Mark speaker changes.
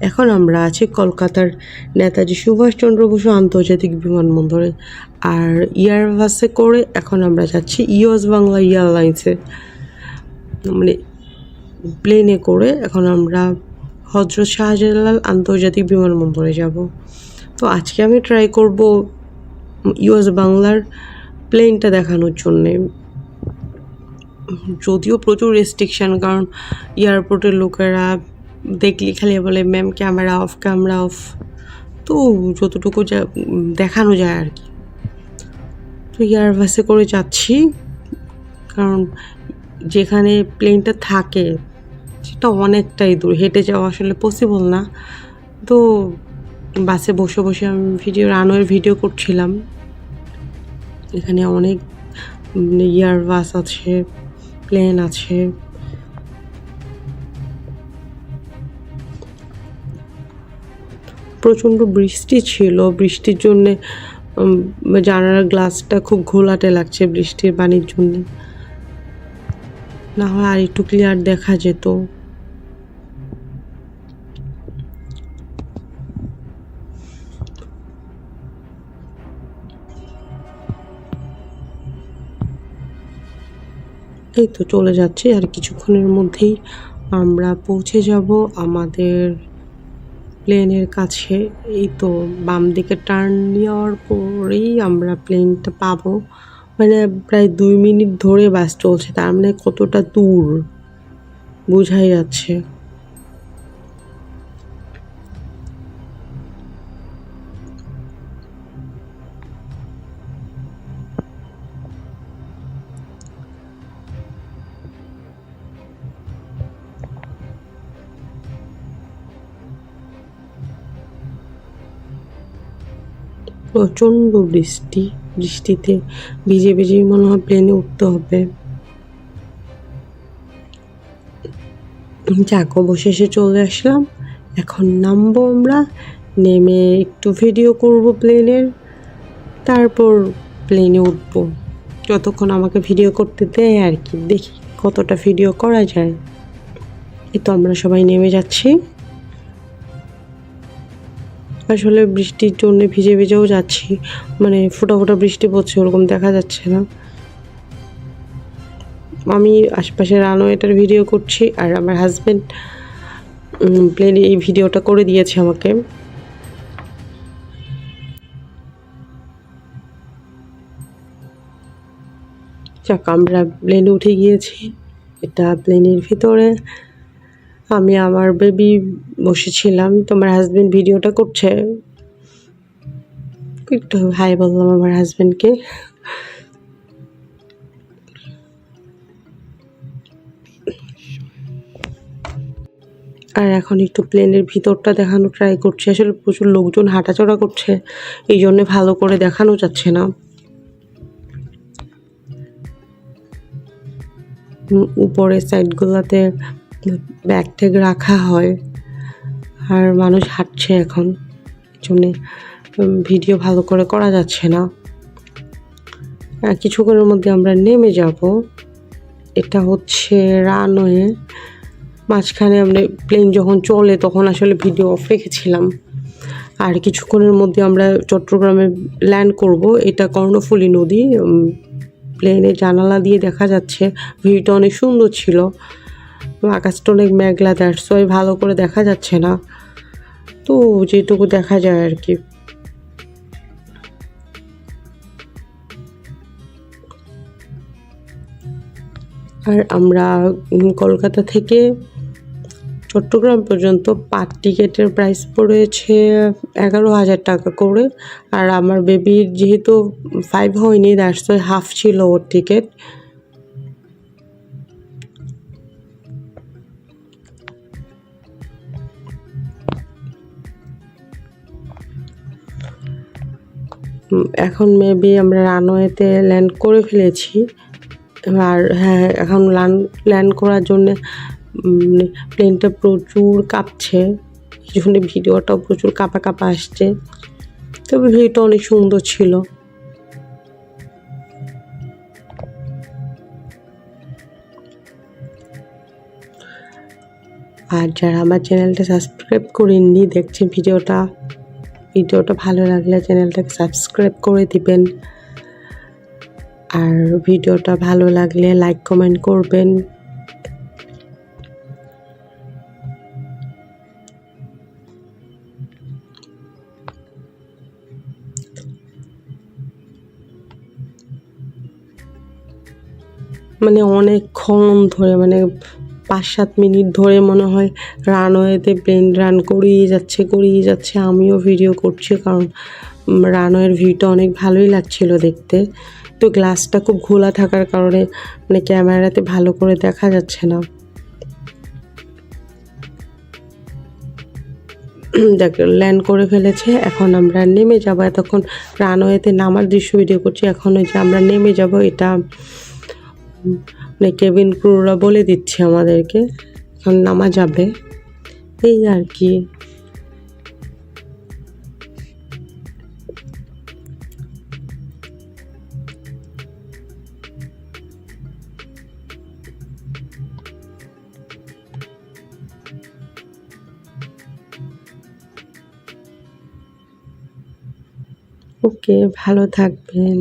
Speaker 1: এখন আমরা আছি কলকাতার নেতাজি সুভাষচন্দ্র বসু আন্তর্জাতিক বিমানবন্দরে। আর এয়ার বাসে করে এখন আমরা যাচ্ছি ইউএস বাংলা এয়ারলাইন্সে। মানে প্লেনে করে এখন আমরা হজরত শাহজালাল আন্তর্জাতিক বিমানবন্দরে যাব। তো আজকে আমি ট্রাই করব ইউএস বাংলার প্লেনটা দেখানোর জন্যে। যদিও প্রচুর রেস্ট্রিকশান কারণ এয়ারপোর্টের লোকেরা দেখলি খালি বলে ma'am camera off camera off তো যতটুকু যা, দেখানো যায় আর কি। তো এয়ার বাসে করে যাচ্ছি, কারণ যেখানে প্লেনটা থাকে, সেটা অনেকটাই দূর। হেঁটে যাওয়া আসলে পসিবল না। তো বাসে বসে বসে আমি ভিডিও রানওয়ের ভিডিও করছিলাম। এখানে অনেক ইয়ার বাস আছে প্লেন আছে। প্রচণ্ড বৃষ্টি ছিল। বৃষ্টির জন্যে জানালার গ্লাসটা খুব ঘোলাটে লাগছে বৃষ্টির পানির জন্য। না হয় আর একটু ক্লিয়ার দেখা যেত। এই তো চলে যাচ্ছি আর কিছুক্ষণের মধ্যেই আমরা পৌঁছে যাব আমাদের প্লেনের কাছে। এই তো বাম দিকে টার্ন নেওয়ার পরেই আমরা প্লেনটা পাব। মানে প্রায় দুই মিনিট ধরে বাস চলছে, তার মানে কতটা দূর? বোঝাই যাচ্ছে। প্রচণ্ড বৃষ্টি বৃষ্টিতে ভিজে ভিজেই মনে হয় প্লেনে উঠতে হবে। যাক অবশেষে চলে আসলাম। এখন নামবো আমরা, নেমে একটু ভিডিও করব প্লেনের তারপর প্লেনে উঠবো। যতক্ষণ আমাকে ভিডিও করতে দেয় আর কি, দেখি কতটা ভিডিও করা যায়। এই তো আমরা সবাই নেমে যাচ্ছি। আসলে বৃষ্টির জন্য ভিজে ভিজেও যাচ্ছি। মানে ফোটা ফোটা বৃষ্টি পড়ছে, ওরকম দেখা যাচ্ছে না। আমি আশপাশে রানওয়েটার ভিডিও করছি আর আমার হাজব্যান্ড প্লেনে এই ভিডিওটা করে দিয়েছে আমাকে। যাক, আমরা প্লেনে উঠে গিয়েছি। এটা প্লেনের ভিতরে। আমি আমার বেবি বসেছিলাম, তোমার হাজবেন্ড ভিডিওটা করছে। একটু হাই বললাম আমার হাজবেন্ডকে আর এখন একটু প্লেনের ভিতরটা দেখানো ট্রাই করছি। আসলে প্রচুর লোকজন হাঁটাচড়া করছে, এই জন্যে ভালো করে দেখানো যাচ্ছে না। উপরের সাইডগুলোতে ব্যাগ ট্যাগ রাখা হয়। আর মানুষ হাঁটছে এখন। জন্যে ভিডিও ভালো করে করা যাচ্ছে না। কিছুক্ষণের মধ্যে আমরা নেমে যাব। এটা হচ্ছে রানওয়ে। মাঝখানে আমরা প্লেন যখন চলে, তখন আসলে ভিডিও অফ রেখেছিলাম। আর কিছুক্ষণের মধ্যে আমরা চট্টগ্রামে ল্যান্ড করব। এটা কর্ণফুলী নদী। প্লেনের জানালা দিয়ে দেখা যাচ্ছে। ভিউটা অনেক সুন্দর ছিল। আকাশটা অনেক মেঘলা দ্যাটস ওয়াই ভালো করে দেখা যাচ্ছে না। তো যেটুকু দেখা যায় আর কি। আর আমরা কলকাতা থেকে চট্টগ্রাম পর্যন্ত পার টিকিটের প্রাইস পড়েছে এগারো হাজার টাকা করে। আর আমার বেবির যেহেতু ফাইভ হয়নি দ্যাটস ওয়াই হাফ ছিল ওর টিকিট এখন মেবি আমরা রানওয়েতে ল্যান্ড করে ফেলেছি। আর হ্যাঁ এখন ল্যান্ড ল্যান্ড করার জন্যে প্লেনটা প্রচুর কাঁপছে। এই ভিডিওটাও প্রচুর কাঁপা কাঁপা আসছে। তবে ভিডিওটা অনেক সুন্দর ছিল। আর যারা আমার চ্যানেলটা সাবস্ক্রাইব করেননি, দেখছেন ভিডিওটা। ভিডিওটা ভালো লাগলে চ্যানেলটাকে সাবস্ক্রাইব করে দিবেন। আর ভিডিওটা ভালো লাগলে লাইক, কমেন্ট করবেন। মানে অনেকক্ষণ ধরে মানে পাঁচ সাত মিনিট ধরে মনে হয় রানওয়েতে প্লেন রান করিয়ে যাচ্ছে করিয়ে যাচ্ছে। আমিও ভিডিও করছি কারণ রানওয়ের ভিউটা অনেক ভালোই লাগছিল দেখতে। তো গ্লাসটা খুব ঘোলা থাকার কারণে মানে ক্যামেরাতে ভালো করে দেখা যাচ্ছে না। দেখ ল্যান্ড করে ফেলেছে, এখন আমরা নেমে যাব। এতক্ষণ রানওয়েতে নামার দৃশ্য ভিডিও করছি, এখন ওই যে আমরা নেমে যাব, এটা মানে কেবিন ক্রুরা বলে দিচ্ছে আমাদেরকে, এখন নামা যাবে। এই আর কি। ওকে, ভালো থাকবেন।